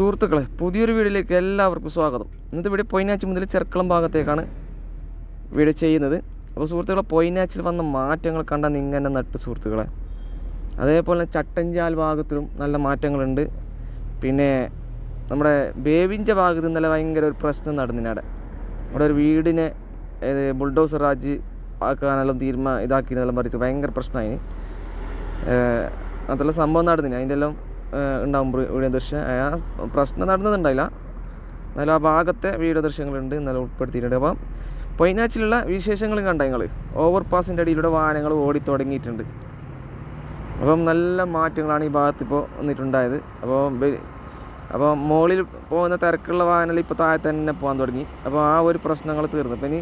സുഹൃത്തുക്കളെ പുതിയൊരു വീഡിയോയിലേക്ക് എല്ലാവർക്കും സ്വാഗതം. ഇന്നത്തെ വീഡിയോ പൊയ്നാച്ചി മുതൽ ചെറുക്കളം ഭാഗത്തേക്കാണ് വീഡിയോ ചെയ്യുന്നത്. അപ്പോൾ സുഹൃത്തുക്കളെ പൊയിനാച്ചിൽ വന്ന മാറ്റങ്ങൾ കണ്ടാൽ നിങ്ങനെ നട്ട് സുഹൃത്തുക്കളെ. അതേപോലെ ചട്ടഞ്ചാൽ ഭാഗത്തിലും നല്ല മാറ്റങ്ങളുണ്ട്. പിന്നെ നമ്മുടെ ബേവിഞ്ച ഭാഗത്ത് ഇന്നലെ ഭയങ്കര ഒരു പ്രശ്നം നടന്നിനടെ അവിടെ. ഒരു വീടിനെ ബുൾഡോസർ രാജ് ആക്കാനെല്ലാം തീരുമാനം ഇതാക്കിയെന്നെല്ലാം പറഞ്ഞിട്ട് ഭയങ്കര പ്രശ്നമായി. അതെല്ലാം സംഭവം നടന്നിന്. അതിന്റെ എല്ലാം ഉണ്ടാവും വീഡിയോ ദൃശ്യം. ആ പ്രശ്നം നടന്നതുണ്ടായില്ല. എന്നാലും ആ ഭാഗത്തെ വീഡിയോ ദൃശ്യങ്ങളുണ്ട് എന്നാലും ഉൾപ്പെടുത്തിയിട്ടുണ്ട്. അപ്പം പൊയിനാച്ചിലുള്ള വിശേഷങ്ങൾ കണ്ട നിങ്ങൾ ഓവർ പാസിന്റെ അടിയിലൂടെ വാഹനങ്ങൾ ഓടി തുടങ്ങിയിട്ടുണ്ട്. അപ്പം നല്ല മാറ്റങ്ങളാണ് ഈ ഭാഗത്ത് ഇപ്പോൾ വന്നിട്ടുണ്ടായത്. അപ്പോൾ അപ്പോൾ മുകളിൽ പോകുന്ന തിരക്കുള്ള വാഹനങ്ങൾ ഇപ്പോൾ താഴെ തന്നെ പോകാൻ തുടങ്ങി. അപ്പോൾ ആ ഒരു പ്രശ്നങ്ങൾ തീർന്നു. അപ്പം ഇനി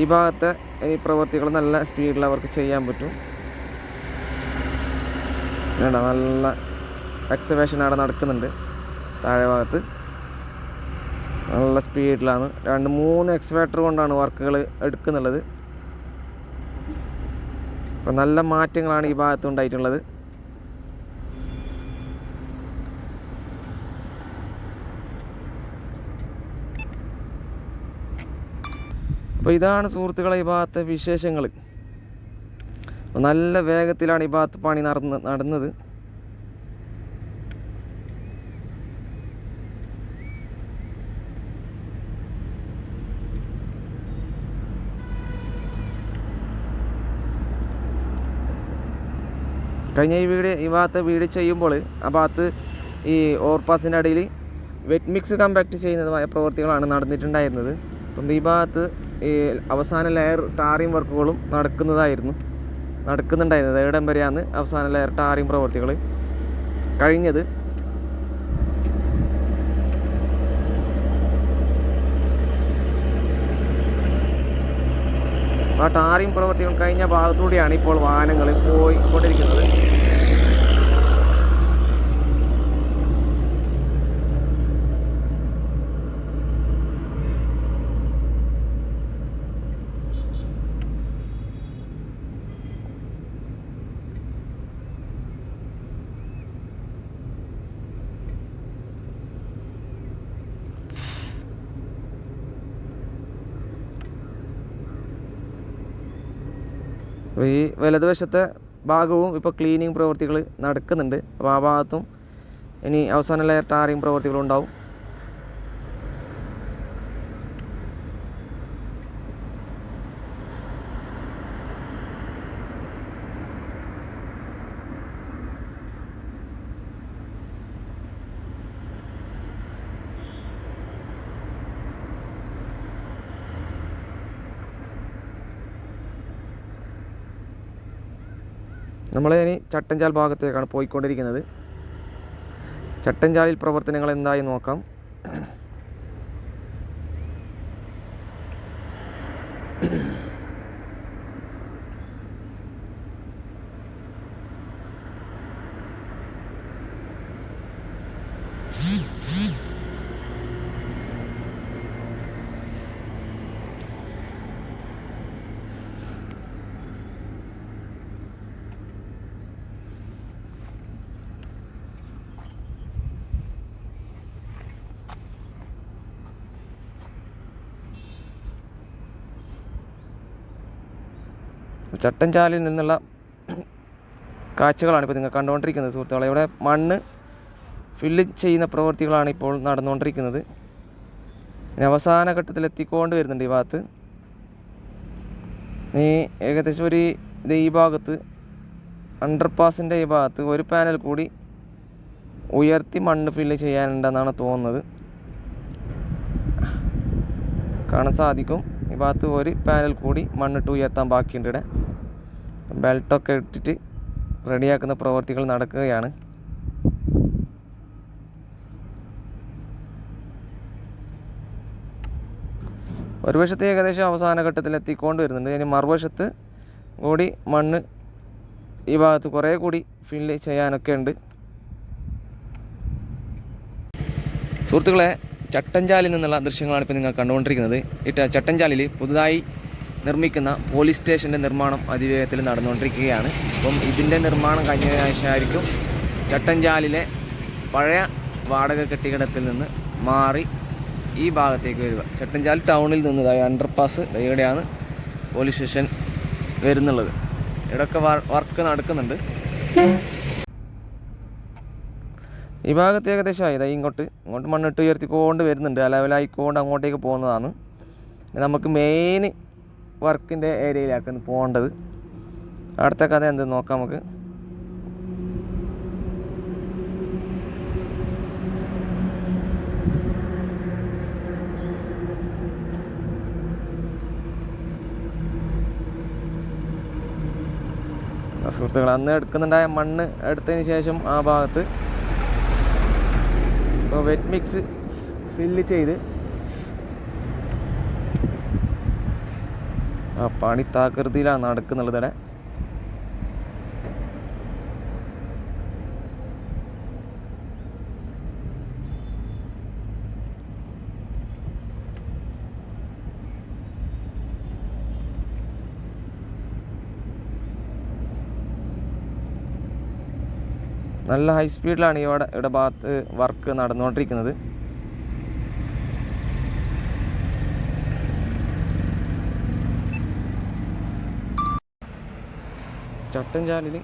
ഈ ഭാഗത്തെ ഈ പ്രവൃത്തികൾ നല്ല സ്പീഡിൽ അവർക്ക് ചെയ്യാൻ പറ്റും. വേണ്ട നല്ല എക്സവേഷൻ അവിടെ നടക്കുന്നുണ്ട്. താഴെ ഭാഗത്ത്. നല്ല സ്പീഡിലാണ് രണ്ട് മൂന്ന് എക്സ്വേറ്റർ കൊണ്ടാണ് വർക്കുകൾ എടുക്കുന്നുള്ളത്. അപ്പം നല്ല മാറ്റങ്ങളാണ് ഈ ഭാഗത്ത് ഉണ്ടായിട്ടുള്ളത്. അപ്പോൾ ഇതാണ് സുഹൃത്തുക്കളെ ഈ ഭാഗത്തെ വിശേഷങ്ങൾ നല്ല വേഗത്തിലാണ് ഈ ഭാഗത്ത് പണി നടന്ന് നടന്നത്. കഴിഞ്ഞ ഈ വീട് ഈ ഭാഗത്ത് വീട് ചെയ്യുമ്പോൾ ആ ഭാഗത്ത് ഈ ഓവർപാസിന്റെ അടിയിൽ വെറ്റ് മിക്സ് കമ്പാക്ട് ചെയ്യുന്നതുമായ പ്രവൃത്തികളാണ് നടന്നിട്ടുണ്ടായിരുന്നത്. അപ്പം ഈ ഭാഗത്ത് ഈ അവസാന ലെയർ ടാറിങ് വർക്കുകളും നടക്കുന്നതായിരുന്നു. നടക്കുന്നുണ്ടായിരുന്നത്. എവിടം വരെയാണ് അവസാന ലെയർ ടാറിങ് പ്രവൃത്തികൾ കഴിഞ്ഞത്. ആ ടാറിങ് പ്രവൃത്തികൾ കഴിഞ്ഞ ഭാഗത്തൂടെയാണ് ഇപ്പോൾ വാഹനങ്ങൾ പോയിക്കൊണ്ടിരിക്കുന്നത്. അപ്പോൾ ഈ വലതുവശത്തെ ഭാഗവും ഇപ്പോൾ ക്ലീനിങ് പ്രവൃത്തികൾ നടക്കുന്നുണ്ട്. അപ്പോൾ ആ ഭാഗത്തും ഇനി അവസാന ലെയർ ടാറിങ് പ്രവൃത്തികളുണ്ടാവും. നമ്മൾ ഇനി ചട്ടഞ്ചാൽ ഭാഗത്തേക്കാണ് പോയിക്കൊണ്ടിരിക്കുന്നത്. ചട്ടഞ്ചാലിൽ പ്രവർത്തനങ്ങൾ എന്തായി നോക്കാം. ചട്ടഞ്ചാലിൽ നിന്നുള്ള കാഴ്ചകളാണ് ഇപ്പോൾ നിങ്ങൾ കണ്ടുകൊണ്ടിരിക്കുന്നത് സുഹൃത്തുക്കളെ. ഇവിടെ മണ്ണ് ഫില്ല് ചെയ്യുന്ന പ്രവൃത്തികളാണ് ഇപ്പോൾ നടന്നുകൊണ്ടിരിക്കുന്നത്. ഇനി അവസാന ഘട്ടത്തിൽ എത്തിക്കൊണ്ട് വരുന്നുണ്ട് ഈ ഭാഗത്ത്. ഈ ഏകദേശം ഒരു ഇത് ഈ ഭാഗത്ത് അണ്ടർപാസിന്റെ ഈ ഭാഗത്ത് ഒരു പാനൽ കൂടി ഉയർത്തി മണ്ണ് ഫില്ല് ചെയ്യാനുണ്ടെന്നാണ് തോന്നുന്നത്. കാണാൻ സാധിക്കും. ഈ ഭാഗത്ത് ഒരു പാനൽ കൂടി മണ്ണിട്ട് ഉയർത്താൻ ബാക്കിയുണ്ട് ഇവിടെ. ബെൽറ്റൊക്കെ ഇട്ടിട്ട് റെഡിയാക്കുന്ന പ്രവർത്തികൾ നടക്കുകയാണ്. ഒരു വശത്ത് ഏകദേശം അവസാന ഘട്ടത്തിൽ എത്തിക്കൊണ്ട് വരുന്നുണ്ട് ഇനി മറുവശത്ത് കൂടി മണ്ണ് ഈ ഭാഗത്ത് കുറേ കൂടി ഫില്ല് ചെയ്യാനൊക്കെ ഉണ്ട്. സുഹൃത്തുക്കളെ ചട്ടഞ്ചാലിൽ നിന്നുള്ള ദൃശ്യങ്ങളാണ് ഇപ്പോൾ നിങ്ങൾ കണ്ടുകൊണ്ടിരിക്കുന്നത്. ഇട്ട ചട്ടഞ്ചാലിൽ പുതുതായി നിർമ്മിക്കുന്ന പോലീസ് സ്റ്റേഷന്റെ നിർമ്മാണം അതിവേഗത്തിൽ നടന്നുകൊണ്ടിരിക്കുകയാണ്. അപ്പം ഇതിന്റെ നിർമ്മാണം കഴിഞ്ഞ ശേഷമായിരിക്കും ചട്ടഞ്ചാലിലെ പഴയ വാടക കെട്ടിടത്തിൽ നിന്ന് മാറി ഈ ഭാഗത്തേക്ക് വരിക. ചട്ടഞ്ചാൽ ടൗണിൽ നിന്ന് അണ്ടർപാസ് ഇവിടെയാണ് പോലീസ് സ്റ്റേഷൻ വരുന്നുള്ളത്. ഇവിടെയൊക്കെ വർക്ക് നടക്കുന്നുണ്ട്. ഈ ഭാഗത്ത് ഏകദേശം ആയി. ഇങ്ങോട്ട്. ഇങ്ങോട്ട് മണ്ണിട്ട് ഉയർത്തിക്കൊണ്ട് വരുന്നുണ്ട്. ആ ലെവലായിക്കൊണ്ട് അങ്ങോട്ടേക്ക് പോകുന്നതാണ്. നമുക്ക് മെയിൻ വർക്കിന്റെ ഏരിയയിലാക്കുന്നു പോകേണ്ടത്. അടുത്ത കഥ എന്ത് നോക്കാം നമുക്ക്. സുഹൃത്തുക്കൾ അന്ന് എടുക്കുന്നുണ്ടായ മണ്ണ് എടുത്തതിന് ശേഷം ആ ഭാഗത്ത് ഇപ്പോൾ വെറ്റ് മിക്സ് ഫില്ല് ചെയ്ത്. ആ പണി താകൃതിയിലാണ് നടക്കുന്നുള്ളത് നല്ല ഹൈ സ്പീഡിലാണ് ഇവിടെ ഇവിടെ ഭാഗത്ത് വർക്ക് നടന്നുകൊണ്ടിരിക്കുന്നത്. ചട്ടഞ്ചാലിൽ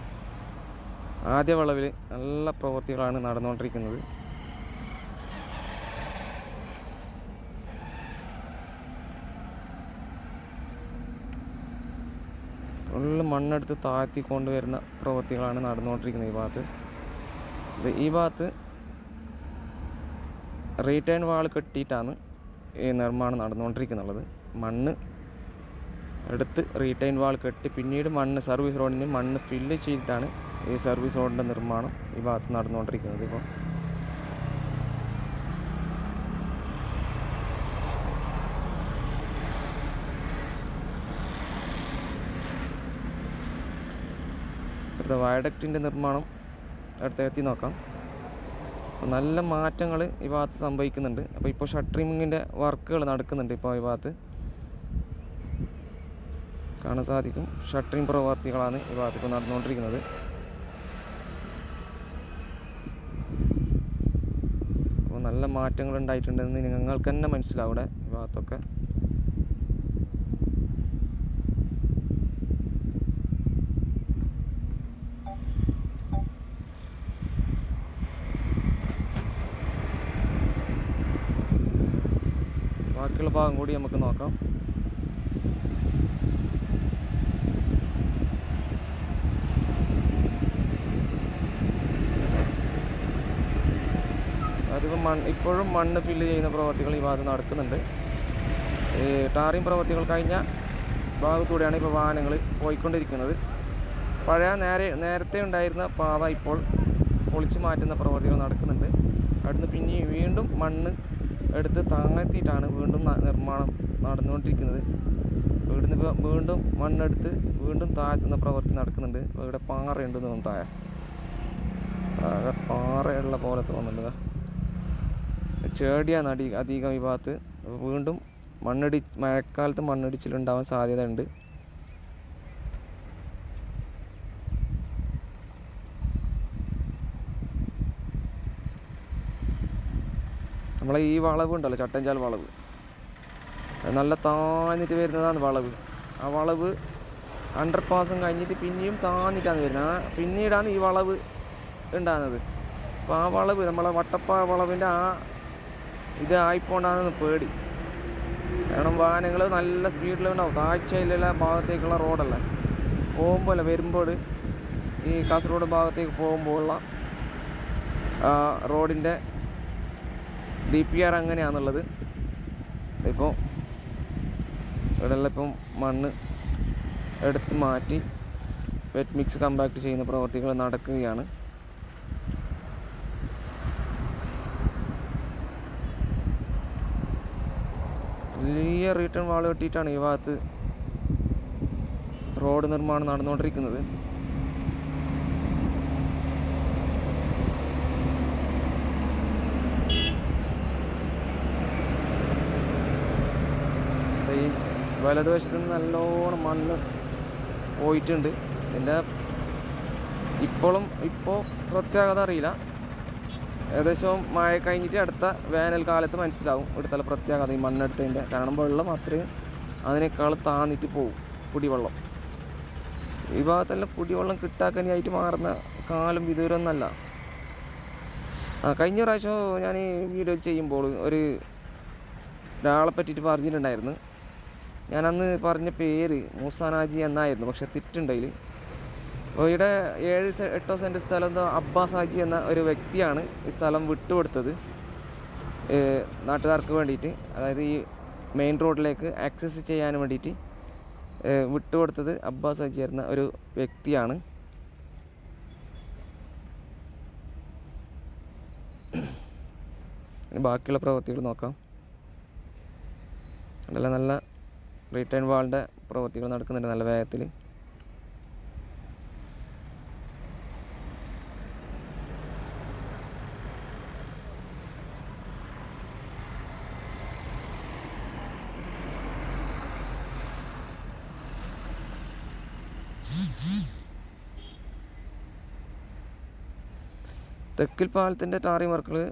ആദ്യ വളവിൽ നല്ല പ്രവൃത്തികളാണ് നടന്നുകൊണ്ടിരിക്കുന്നത്. ഫുള്ള് മണ്ണെടുത്ത് താഴ്ത്തിക്കൊണ്ടുവരുന്ന പ്രവൃത്തികളാണ് നടന്നുകൊണ്ടിരിക്കുന്നത് ഈ ഭാഗത്ത്. ഈ ഭാഗത്ത് റീറ്റേൺ വാൾ കെട്ടിയിട്ടാണ് ഈ നിർമ്മാണം നടന്നുകൊണ്ടിരിക്കുന്നുള്ളത് മണ്ണ് എടുത്ത് റീറ്റൈൻ വാൾ കെട്ടി പിന്നീട് മണ്ണ് സർവീസ് റോഡിന് മണ്ണ് ഫില്ല് ചെയ്തിട്ടാണ് ഈ സർവീസ് റോഡിന്റെ നിർമ്മാണം ഈ ഭാഗത്ത് നടന്നുകൊണ്ടിരിക്കുന്നത് ഇപ്പോൾ വയഡക്റ്റിന്റെ നിർമ്മാണം അടുത്ത് എത്തി നോക്കാം. അപ്പോൾ നല്ല മാറ്റങ്ങൾ ഈ ഭാഗത്ത് സംഭവിക്കുന്നുണ്ട്. അപ്പോൾ ഇപ്പോൾ ഷട്ടറിങ്ങിന്റെ വർക്കുകൾ നടക്കുന്നുണ്ട് ഇപ്പോൾ ഈ ഭാഗത്ത്. കാണാൻ സാധിക്കും. ഷട്ടറിങ് പ്രവർത്തികളാണ് ഈ ഭാഗത്ത് ഇപ്പോൾ നടന്നുകൊണ്ടിരിക്കുന്നത്. അപ്പോൾ നല്ല മാറ്റങ്ങൾ ഉണ്ടായിട്ടുണ്ടെന്ന് നിങ്ങൾക്ക് തന്നെ മനസ്സിലാവും ഇവിടെ ഈ ഭാഗത്തൊക്കെ ബാക്കിയുള്ള ഭാഗം കൂടി നമുക്ക് നോക്കാം. അതിപ്പോൾ മണ്ണ് ഇപ്പോഴും മണ്ണ് ഫില്ല് ചെയ്യുന്ന പ്രവർത്തികൾ ഈ ഭാഗത്ത് നടക്കുന്നുണ്ട്. ഈ ടാറിങ് പ്രവർത്തികൾ കഴിഞ്ഞ ഭാഗത്തൂടെയാണ് ഇപ്പോൾ വാഹനങ്ങൾ പോയിക്കൊണ്ടിരിക്കുന്നത്. പഴയ നേരെ നേരത്തെ ഉണ്ടായിരുന്ന പാത ഇപ്പോൾ പൊളിച്ചു മാറ്റുന്ന പ്രവർത്തികൾ നടക്കുന്നുണ്ട്. അവിടുന്ന് പിന്നെ വീണ്ടും മണ്ണ് എടുത്ത് താഴ്ത്തിയിട്ടാണ് വീണ്ടും നിർമ്മാണം നടന്നുകൊണ്ടിരിക്കുന്നത്. വീടിന് ഇപ്പോൾ വീണ്ടും മണ്ണെടുത്ത് വീണ്ടും താഴ്ത്തുന്ന പ്രവൃത്തി നടക്കുന്നുണ്ട്. ഇവിടെ പാറയുണ്ട് തോന്നുന്നു താഴെ. താഴെ പാറയുള്ള പോലെ തോന്നുന്നുണ്ട് ചേടിയാണ് അടി അധികം ഈ ഭാഗത്ത്. വീണ്ടും മണ്ണിടി മഴക്കാലത്ത് മണ്ണിടിച്ചിലുണ്ടാവാൻ സാധ്യതയുണ്ട്. നമ്മളെ ഈ വളവ് ഉണ്ടല്ലോ ചട്ടഞ്ചാൽ വളവ്. നല്ല താന്നിട്ട് വരുന്നതാണ് വളവ്. ആ വളവ് അണ്ടർ പാസും കഴിഞ്ഞിട്ട് പിന്നെയും താഴ്ന്നിട്ടാണ് വരുന്നത്. ആ പിന്നീടാണ് ഈ വളവ് ഉണ്ടാകുന്നത്. അപ്പോൾ ആ വളവ് നമ്മളെ വട്ടപ്പ വളവിന്റെ ആ ഇത് ആയിപ്പോണ്ടാന്ന് പേടി. കാരണം വാഹനങ്ങൾ നല്ല സ്പീഡിലുണ്ടാവും താഴ്ചയിലുള്ള ഭാഗത്തേക്കുള്ള റോഡല്ല. പോകുമ്പോൾ അല്ല വരുമ്പോൾ ഈ കാസർഗോഡ് ഭാഗത്തേക്ക് പോകുമ്പോഴുള്ള റോഡിന്റെ ഡി പി ആർ അങ്ങനെയാണുള്ളത് ഇപ്പോൾ ഇവിടെയുള്ള ഇപ്പം മണ്ണ് എടുത്ത് മാറ്റി വെറ്റ് മിക്സ് കമ്പാക്ട് ചെയ്യുന്ന പ്രവർത്തികൾ നടക്കുകയാണ്. വലിയ റിട്ടേൺ വാൾ കെട്ടിയിട്ടാണ് ഈ ഭാഗത്ത് റോഡ് നിർമ്മാണം നടന്നുകൊണ്ടിരിക്കുന്നത് ദേ ഈ വലതുവശത്ത് നിന്ന് നല്ലോണം മണ്ണ് പോയിട്ടുണ്ട്. എന്റെ ഇപ്പോഴും ഇപ്പോൾ പ്രത്യേകത അറിയില്ല. ഏകദേശം മഴ കഴിഞ്ഞിട്ട് അടുത്ത വേനൽക്കാലത്ത് മനസ്സിലാവും ഇവിടുത്തെ പ്രത്യേകത ഈ മണ്ണെടുത്തതിന്റെ. കാരണം വെള്ളം അത്രയും അതിനേക്കാൾ താന്നിട്ട് പോകും കുടിവെള്ളം. ഈ ഭാഗത്തെല്ലാം കുടിവെള്ളം കിട്ടാക്കനിയായിട്ട് മാറുന്ന കാലം വിദൂരമൊന്നല്ല ആ കഴിഞ്ഞ പ്രാവശ്യം ഞാൻ ഈ വീഡിയോ ചെയ്യുമ്പോൾ ഒരു ഒരാളെ പറ്റിയിട്ട് പറഞ്ഞിട്ടുണ്ടായിരുന്നു. ഞാൻ അന്ന് പറഞ്ഞ പേര് മൂസാനാജി എന്നായിരുന്നു പക്ഷെ തെറ്റുണ്ടതിൽ ഇവിടെ ഏഴ് എട്ടോ സെന്റ് സ്ഥലം എന്തോ അബ്ബാസ് ഹാജി എന്ന ഒരു വ്യക്തിയാണ് ഈ സ്ഥലം വിട്ടുകൊടുത്തത്. നാട്ടുകാർക്ക് വേണ്ടിയിട്ട്. അതായത് ഈ മെയിൻ റോഡിലേക്ക് ആക്സസ് ചെയ്യാൻ വേണ്ടിയിട്ട് വിട്ടുകൊടുത്തത് അബ്ബാസ് ഹാജി എന്ന ഒരു വ്യക്തിയാണ്. ബാക്കിയുള്ള പ്രവൃത്തികൾ നോക്കാം. നല്ല നല്ല റീറ്റേൺ വാളിന്റെ പ്രവൃത്തികൾ നടക്കുന്നുണ്ട് നല്ല വേഗത്തിൽ. തെക്കിൽ പാലത്തിന്റെ ടാറിങ് വർക്കുകൾ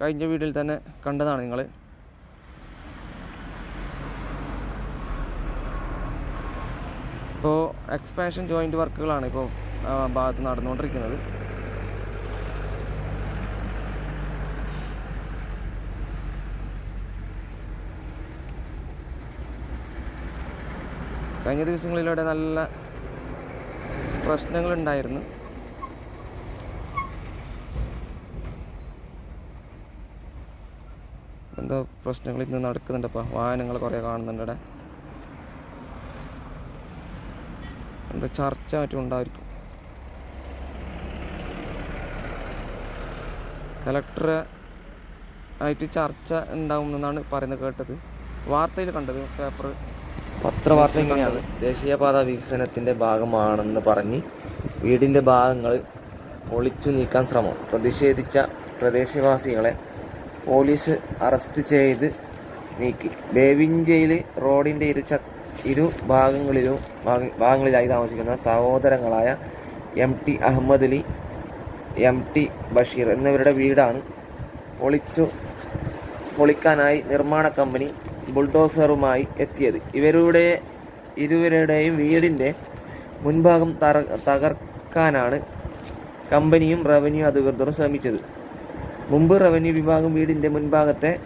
കഴിഞ്ഞ വീഡിയോയിൽ തന്നെ കണ്ടതാണ് നിങ്ങൾ ഇപ്പോൾ എക്സ്പാൻഷൻ ജോയിന്റ് വർക്കുകളാണ് ഇപ്പോൾ ഭാഗത്ത് നടന്നുകൊണ്ടിരിക്കുന്നത്. കഴിഞ്ഞ ദിവസങ്ങളിലൂടെ നല്ല പ്രശ്നങ്ങളുണ്ടായിരുന്നു. എന്തോ പ്രശ്നങ്ങൾ ഇന്ന് നടക്കുന്നുണ്ട്. ഇപ്പോൾ വാഹനങ്ങൾ കുറേ കാണുന്നുണ്ട് ഇവിടെ എന്തോ ചർച്ച മറ്റും ഉണ്ടായിരിക്കും. കലക്ടർ ആയിട്ട് ചർച്ച ഉണ്ടാവും എന്നാണ് പറയുന്നത് കേട്ടത്. വാർത്തയിൽ കണ്ടത് പേപ്പർ. പത്രവാർത്ത ഇങ്ങനെയാണ്. ദേശീയപാത വികസനത്തിന്റെ ഭാഗമാണെന്ന് പറഞ്ഞ് വീടിന്റെ ഭാഗങ്ങൾ പൊളിച്ചു നീക്കാൻ ശ്രമം. പ്രതിഷേധിച്ച പ്രദേശവാസികളെ പോലീസ് അറസ്റ്റ് ചെയ്ത് നീക്കി. ബേവിഞ്ചയിൽ റോഡിന്റെ ഇരു ച ഇരു ഭാഗങ്ങളിലും ഭാഗ- ഭാഗങ്ങളിലായി താമസിക്കുന്ന സഹോദരങ്ങളായ M T Ahammed Ali M T Basheer എന്നിവരുടെ വീടാണ് പൊളിച്ചു പൊളിക്കാനായി നിർമ്മാണ കമ്പനി ബുൾഡോസറുമായി എത്തിയത്. ഇവരുടെ ഇരുവരുടെയും വീടിന്റെ മുൻഭാഗം തകർക്കാനാണ് കമ്പനിയും റവന്യൂ അധികൃതരും ശ്രമിച്ചത്. മുമ്പ് റവന്യൂ വിഭാഗം വീടിന്റെ മുൻഭാഗത്തെ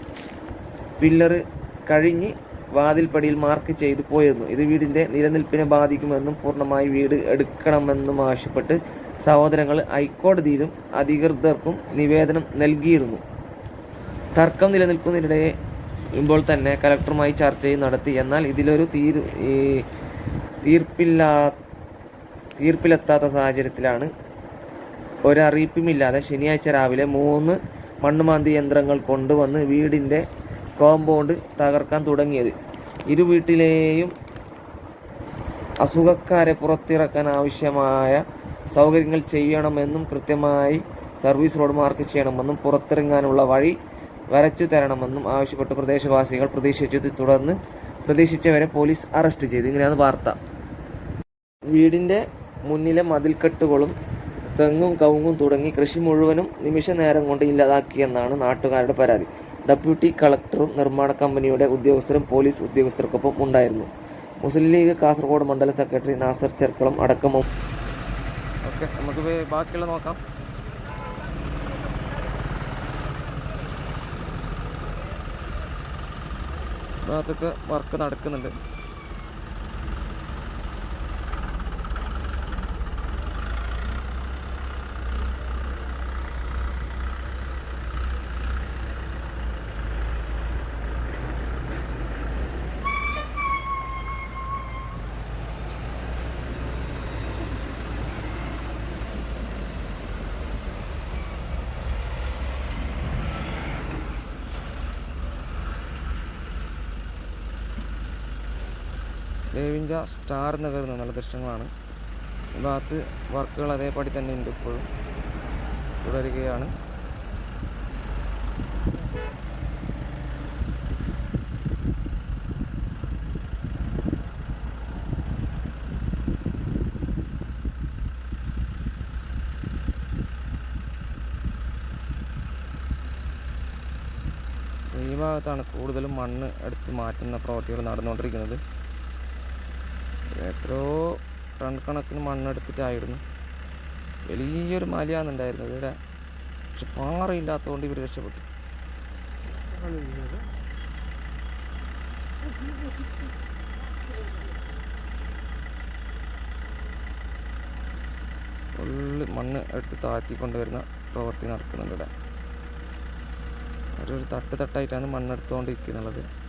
പില്ലറ് കഴിഞ്ഞ് വാതിൽപ്പടിയിൽ മാർക്ക് ചെയ്തു പോയിരുന്നു. ഇത് വീടിന്റെ നിലനിൽപ്പിനെ ബാധിക്കുമെന്നും പൂർണമായി വീട് എടുക്കണമെന്നും ആവശ്യപ്പെട്ട് സഹോദരങ്ങൾ ഹൈക്കോടതിയിലും അധികൃതർക്കും നിവേദനം നൽകിയിരുന്നു. തർക്കം നിലനിൽക്കുന്നതിനിടെ ഇപ്പോൾ തന്നെ കലക്ടറുമായി ചർച്ചയും നടത്തി. എന്നാൽ ഇതിലൊരു തീർ തീർപ്പില്ലാ തീർപ്പിലെത്താത്ത സാഹചര്യത്തിലാണ് ഒരറിയിപ്പുമില്ലാതെ ശനിയാഴ്ച രാവിലെ മൂന്ന് മണ്ണുമാന്തി യന്ത്രങ്ങൾ കൊണ്ടുവന്ന് വീടിന്റെ കോമ്പൗണ്ട് തകർക്കാൻ തുടങ്ങിയത്. ഇരു വീട്ടിലെയും അസുഖക്കാരെ പുറത്തിറക്കാൻ ആവശ്യമായ സൗകര്യങ്ങൾ ചെയ്യണമെന്നും കൃത്യമായി സർവീസ് റോഡ് മാർക്ക് ചെയ്യണമെന്നും പുറത്തിറങ്ങാനുള്ള വഴി വരച്ചു തരണമെന്നും ആവശ്യപ്പെട്ട് പ്രദേശവാസികൾ പ്രതീക്ഷിച്ചത് തുടർന്ന് പ്രതീക്ഷിച്ചവരെ പോലീസ് അറസ്റ്റ് ചെയ്തു. ഇങ്ങനെയാണ് വാർത്ത. വീടിന്റെ മുന്നിലെ മതിൽക്കെട്ടുകളും തെങ്ങും കവുങ്ങും തുടങ്ങി കൃഷി മുഴുവനും നിമിഷ നേരം കൊണ്ട് ഇല്ലാതാക്കിയെന്നാണ് നാട്ടുകാരുടെ പരാതി. ഡെപ്യൂട്ടി കളക്ടറും നിർമ്മാണ കമ്പനിയുടെ ഉദ്യോഗസ്ഥരും പോലീസ് ഉദ്യോഗസ്ഥർക്കൊപ്പം ഉണ്ടായിരുന്നു. മുസ്ലിം ലീഗ് കാസർഗോഡ് മണ്ഡല സെക്രട്ടറി നാസർ ചെർക്കളം അടക്കം ഓക്കെ നമുക്ക് ബാക്കിയുള്ള നോക്കാം. ഭാഗത്തൊക്കെ വർക്ക് നടക്കുന്നുണ്ട്. ദേവിഞ്ച സ്റ്റാർ നഗർ എന്ന നല്ല ദൃശ്യങ്ങളാണ്. ഭാഗത്ത് വർക്കുകൾ അതേപടി തന്നെ ഉണ്ട് ഇപ്പോഴും. തുടരുകയാണ്. ഈ ഭാഗത്താണ് കൂടുതലും മണ്ണ് എടുത്ത് മാറ്റുന്ന പ്രവർത്തികൾ നടന്നുകൊണ്ടിരിക്കുന്നത്. എത്രയോ ടൺ കണക്കിന് മണ്ണെടുത്തിട്ടായിരുന്നു. വലിയൊരു മലയാണ് ഉണ്ടായിരുന്നത് ഇവിടെ. പക്ഷെ പാറയില്ലാത്തതുകൊണ്ട് ഇവർ രക്ഷപ്പെട്ടു. ഫുള്ള് മണ്ണ് എടുത്ത് താഴ്ത്തി കൊണ്ടുവരുന്ന പ്രവൃത്തി നടക്കുന്നുണ്ട് ഇവിടെ. ഒരു തട്ട് തട്ടായിട്ടാണ് മണ്ണെടുത്തുകൊണ്ടിരിക്കുന്നുള്ളത് ഭാഗത്തൊക്കെ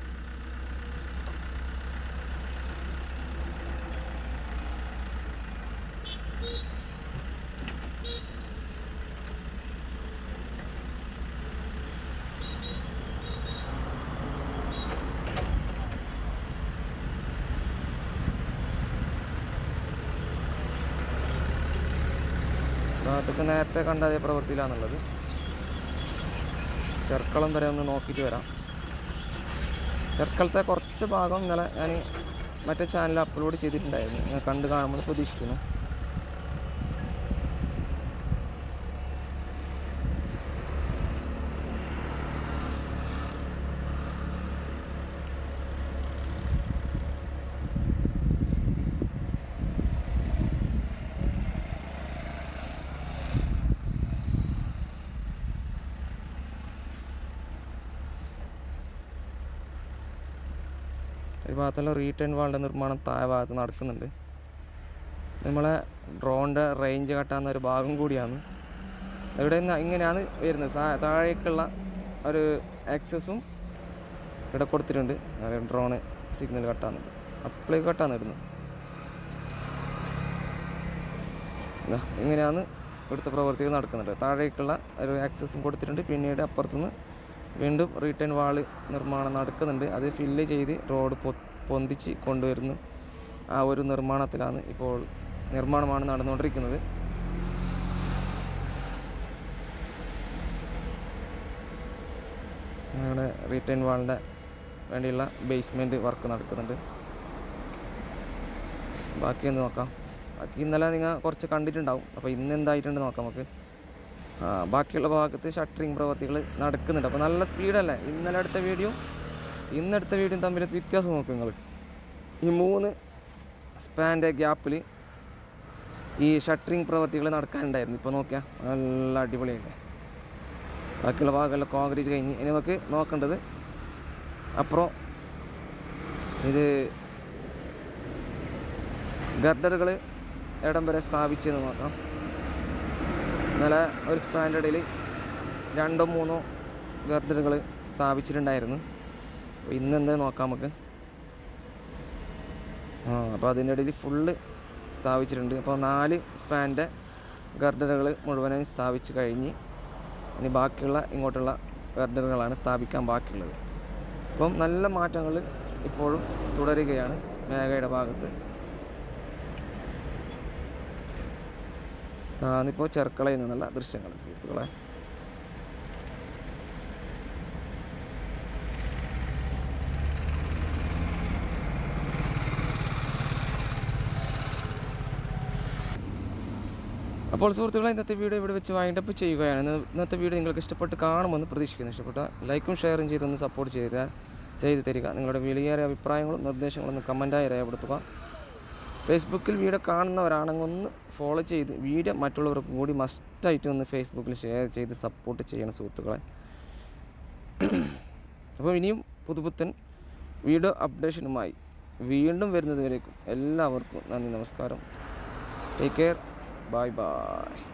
നേരത്തെ കണ്ട അതേ പ്രവൃത്തിയിലാണുള്ളത്. ചെർക്കളം വരെ ഒന്ന് നോക്കിയിട്ട് വരാം. ചെർക്കളത്തെ കുറച്ച് ഭാഗം ഇന്നലെ ഞാൻ മറ്റേ ചാനലിൽ അപ്ലോഡ് ചെയ്തിട്ടുണ്ടായിരുന്നു. കണ്ട് കാണുമെന്ന് പ്രതീക്ഷിക്കുന്നു ഈ ഭാഗത്തുള്ള റീറ്റേൺ വാളിന്റെ നിർമ്മാണം താഴെ ഭാഗത്ത് നടക്കുന്നുണ്ട്. നമ്മളെ ഡ്രോണിന്റെ റേഞ്ച് കട്ടാവുന്ന ഒരു ഭാഗം കൂടിയാണ്. ഇവിടെ നിന്ന് ഇങ്ങനെയാണ് വരുന്നത്. താഴേക്കുള്ള ഒരു ആക്സസും ഇവിടെ കൊടുത്തിട്ടുണ്ട്. ഡ്രോണ് സിഗ്നൽ കട്ടാകുന്നുണ്ട് അപ്ലൈ കട്ടാന്ന് ഇടുന്നത് ഇങ്ങനെയാണ് ഇവിടുത്തെ പ്രവൃത്തികൾ നടക്കുന്നുണ്ട് താഴേക്കുള്ള ഒരു ആക്സസും കൊടുത്തിട്ടുണ്ട്. പിന്നീട് അപ്പുറത്തുനിന്ന് വീണ്ടും റീട്ടേൺ വാൾ നിർമ്മാണം നടക്കുന്നുണ്ട്. അത് ഫില്ല് ചെയ്ത് റോഡ് പൊ പൊന്തിച്ച് കൊണ്ടുവരുന്ന ആ ഒരു നിർമ്മാണത്തിലാണ് ഇപ്പോൾ നിർമ്മാണമാണ് നടന്നുകൊണ്ടിരിക്കുന്നത്. ഞങ്ങളുടെ റിട്ടേൺ വാളിന്റെ വേണ്ടിയുള്ള ബേസ്മെന്റ് വർക്ക് നടക്കുന്നുണ്ട്. ബാക്കി ഒന്ന് നോക്കാം. ബാക്കി ഇന്നലെ നിങ്ങൾ കുറച്ച് കണ്ടിട്ടുണ്ടാവും. അപ്പോൾ ഇന്ന് എന്തായിട്ടുണ്ട് നോക്കാം നമുക്ക്. ബാക്കിയുള്ള ഭാഗത്ത് ഷട്ടറിങ് പ്രവർത്തികൾ നടക്കുന്നുണ്ട്. അപ്പോൾ നല്ല സ്പീഡല്ലേ ഇന്നലെ അടുത്ത വീഡിയോ ഇന്നെടുത്ത വീടും തമ്മിൽ വ്യത്യാസം നോക്കും നിങ്ങൾ. ഈ മൂന്ന് സ്പാന്റെ ഗ്യാപ്പിൽ ഈ ഷട്ടറിങ് പ്രവൃത്തികൾ നടക്കാനുണ്ടായിരുന്നു. ഇപ്പോൾ നോക്കിയാൽ നല്ല അടിപൊളിയല്ലേ? ബാക്കിയുള്ള ഭാഗമെല്ലാം കോൺക്രീറ്റ് കഴിഞ്ഞ്. ഇനി നമുക്ക് നോക്കേണ്ടത് അപ്പുറം ഇത് ഗർഡറുകൾ ഇടം വരെ സ്ഥാപിച്ചെന്ന് നോക്കാം. ഇന്നലെ ഒരു സ്പാൻഡേർഡിൽ രണ്ടോ മൂന്നോ ഗർഡറുകൾ സ്ഥാപിച്ചിട്ടുണ്ടായിരുന്നു. അപ്പോൾ ഇന്ന് എന്താ നോക്കാം നമുക്ക്? ആ അപ്പോൾ അതിന്റെ ഇടയിൽ ഫുള്ള് സ്ഥാപിച്ചിട്ടുണ്ട്. അപ്പോൾ നാല് സ്പാന്റെ ഗർഡറുകൾ മുഴുവനായി സ്ഥാപിച്ച് കഴിഞ്ഞ് ഇനി ബാക്കിയുള്ള ഇങ്ങോട്ടുള്ള ഗർഡറുകളാണ് സ്ഥാപിക്കാൻ ബാക്കിയുള്ളത്. അപ്പം നല്ല മാറ്റങ്ങൾ ഇപ്പോഴും തുടരുകയാണ് മേഘയുടെ ഭാഗത്ത്. താന്നിപ്പോൾ ചെർക്കളയിൽ നിന്നുള്ള ദൃശ്യങ്ങൾ സുഹൃത്തുക്കളെ. അപ്പോൾ സുഹൃത്തുക്കളെ ഇന്നത്തെ വീഡിയോ ഇവിടെ വെച്ച് വൈൻഡപ്പ് ചെയ്യുകയാണ്. ഇന്നത്തെ വീഡിയോ നിങ്ങൾക്ക് ഇഷ്ടപ്പെട്ട് കാണുമെന്ന് പ്രതീക്ഷിക്കുന്നു. ഇഷ്ടപ്പെട്ട ലൈക്കും ഷെയറും ചെയ്തൊന്ന് സപ്പോർട്ട് ചെയ്ത് ചെയ്ത് തരിക. നിങ്ങളുടെ വിലയേറിയ അഭിപ്രായങ്ങളും നിർദ്ദേശങ്ങളും ഒന്ന് കമന്റായി രേഖപ്പെടുത്തുക. ഫേസ്ബുക്കിൽ വീഡിയോ കാണുന്നവരാണെങ്കിൽ ഒന്ന് ഫോളോ ചെയ്ത് വീഡിയോ മറ്റുള്ളവർക്കും കൂടി മസ്റ്റായിട്ട് ഒന്ന് ഫേസ്ബുക്കിൽ ഷെയർ ചെയ്ത് സപ്പോർട്ട് ചെയ്യണം സുഹൃത്തുക്കളെ. അപ്പോൾ ഇനിയും പുതുപുത്തൻ വീഡിയോ അപ്ഡേഷനുമായി വീണ്ടും വരുന്നതുവരേക്കും എല്ലാവർക്കും നന്ദി നമസ്കാരം. Take care Bye bye.